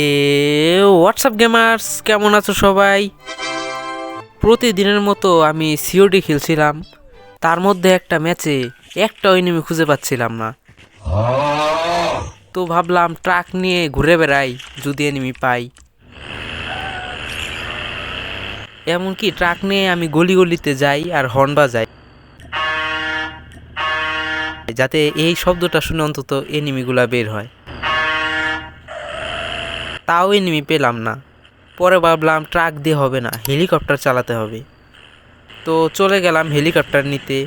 এ WhatsApp gamers কেমন আছো সবাই? প্রতিদিনের মতো আমি সিওডি খেলছিলাম। তার মধ্যে একটা ম্যাচে একটা এনিমি খুঁজে পাচ্ছিলাম না। তো ভাবলাম ট্রাক নিয়ে ঘুরে বেড়াই, যদি এনিমি পাই। এমনকি ট্রাক নিয়ে আমি গলি গলিতে যাই আর হর্ন বাজাই। যাতে এই শব্দটা শুনে অন্তত এনিমিগুলা বের হয়। তাও এনিমি পেলাম না। পরে ভাবলাম ট্রাক দিয়ে হবে না, হেলিকপ্টার চালাতে হবে। তো চলে গেলাম হেলিকপ্টার নিতে।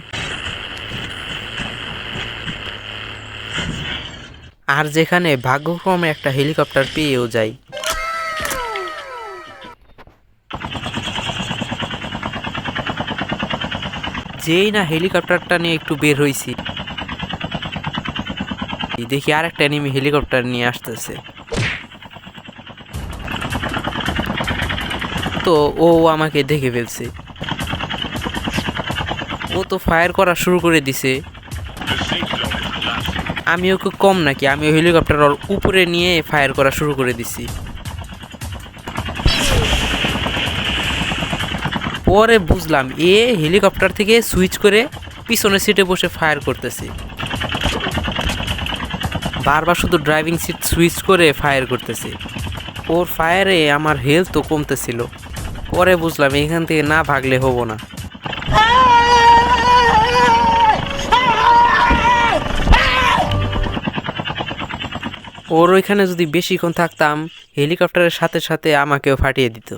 আর যেখানে ভাগ্যক্রমে একটা হেলিকপ্টার পেয়েও যাই। যেই না হেলিকপ্টারটা নিয়ে একটু বের হইছি। দেখি আর একটা এনিমি হেলিকপ্টার নিয়ে আসতেছে। তো ও আমাকে দেখে ফেলছে। ও তো ফায়ার করা শুরু করে দিছে। আমি ওকে কম নাকি? আমি হেলিকপ্টার উপরে নিয়ে ফায়ার করা শুরু করে দিছি। পরে বুঝলাম, এ হেলিকপ্টার থেকে সুইচ করে পিছনের সিটে বসে ফায়ার করতেছে। বারবার শুধু ড্রাইভিং সিট সুইচ করে ফায়ার করতেছে। ওর ফায়ারে আমার হেলথ তো কমতেছিল। পরে বুঝলাম, এখান থেকে না ভাগলে হব না। ওর ওইখানে যদি বেশিক্ষণ থাকতাম, হেলিকপ্টারের সাথে সাথে আমাকেও ফাটিয়ে দিত।